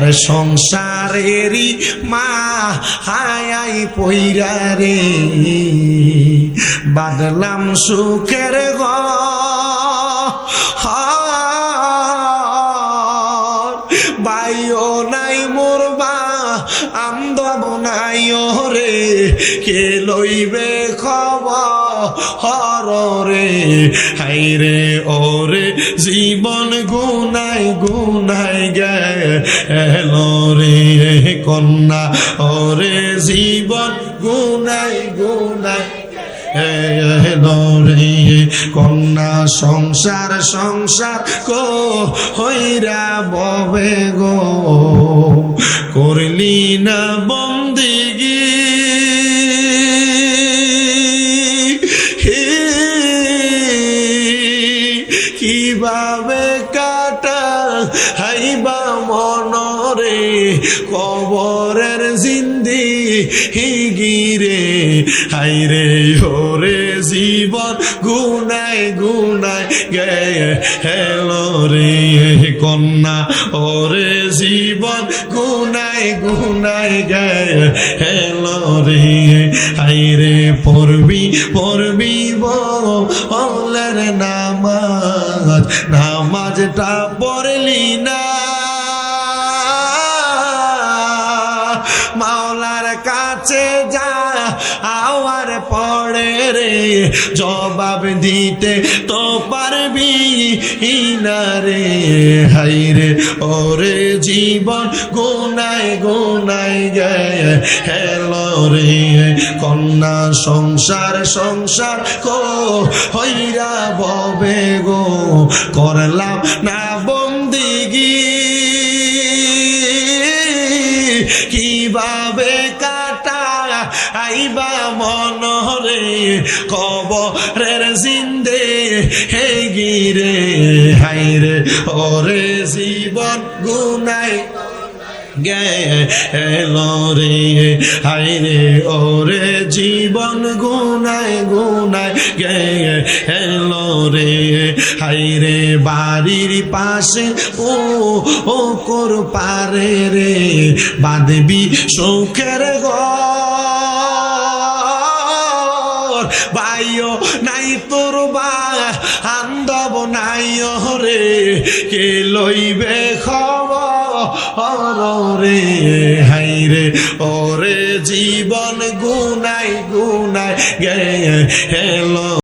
আরে সংসারেরই মা হায়াই পইরা রে। বাদলাম সুখের গ বাইও নাই মোর বা আন্দব নাই রে। কে লইবে খবর? হর রে হাই রে জীবন গুনাই গুনাই গেল রে কন্যা, ওরে জীবন গুনাই গুনাই রে কন্যা, সংসার সংসার কো হইরা ববে গো, করলি না বন্দিগি কীভাবে কাটা হাইবা মনরে, কবরের জিন্দি হিগিরে হাইরে ওরে জীবন গুনাই গুনাই গে হেলো রে। কন্যা, ওরে জীবন গুনাই গুনাই গে হেলো রে। হাইরে পড়বি পড়বি বলের নামাজ। নামাজটা পড়লি না। মাওলার কাছে রে, জবাব দিতে তো পারবি না রে। হাই রে, ওরে জীবন গুনাই গুনাই গে, হেলো রে। কন্যা সংসার সংসার কো, হইরা ববে গো। করলাম না আইবা মনরে, কবরের জিন্দে, হে গিরে হাইরে ওরে জীবন গুনাই গেলো রে হাইরে ওরে জীবন গুনাই গুনাই গেলো রে হাইরে বাড়ির পাশে ও ও কর পারে রে, বাঁধবি সৌখের ঘর বাইও নাই তোর বা আন্দব নাই রে। কে লইবে খবর? রে হাই রে, ওরে জীবন গুনাই গুনাই গে, হেলো।